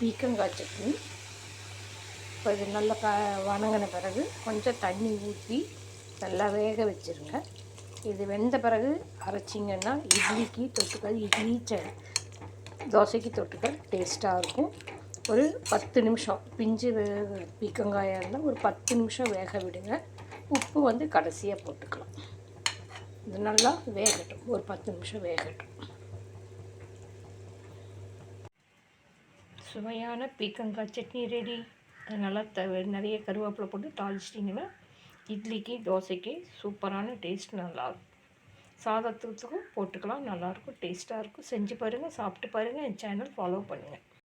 பீக்கங்காய் சட்னி. இப்போ இது நல்லா க வணங்கின பிறகு கொஞ்சம் தண்ணி ஊற்றி நல்லா வேக வச்சுருங்க. இது வெந்த பிறகு அரைச்சிங்கன்னா இட்லிக்கு தொட்டுக்கள் இட்லி ச தோசைக்கு தொட்டுக்கள் டேஸ்ட்டாக இருக்கும். ஒரு பத்து நிமிஷம் பிஞ்சு வேக பீக்கங்காயாக இருந்தால் ஒரு பத்து நிமிஷம் வேக விடுங்க. உப்பு வந்து கடைசியாக போட்டுக்கலாம். இது நல்லா வேகட்டும். ஒரு பத்து நிமிஷம் வேகட்டும். சுவையான பீக்கங்காய் சட்னி ரெடி அதனால் நல்லா த நிறைய கருவேப்பிலை போட்டு தாளிச்சிட்டிங்கன்னா இட்லிக்கு தோசைக்கு சூப்பரான டேஸ்ட் நல்லாயிருக்கும் சாதத்துக்கும் போட்டுக்கலாம் நல்லாயிருக்கும் டேஸ்ட்டாக இருக்கும். செஞ்சு பாருங்கள் சாப்பிட்டு பாருங்கள் என் சேனல் ஃபாலோ பண்ணுங்கள்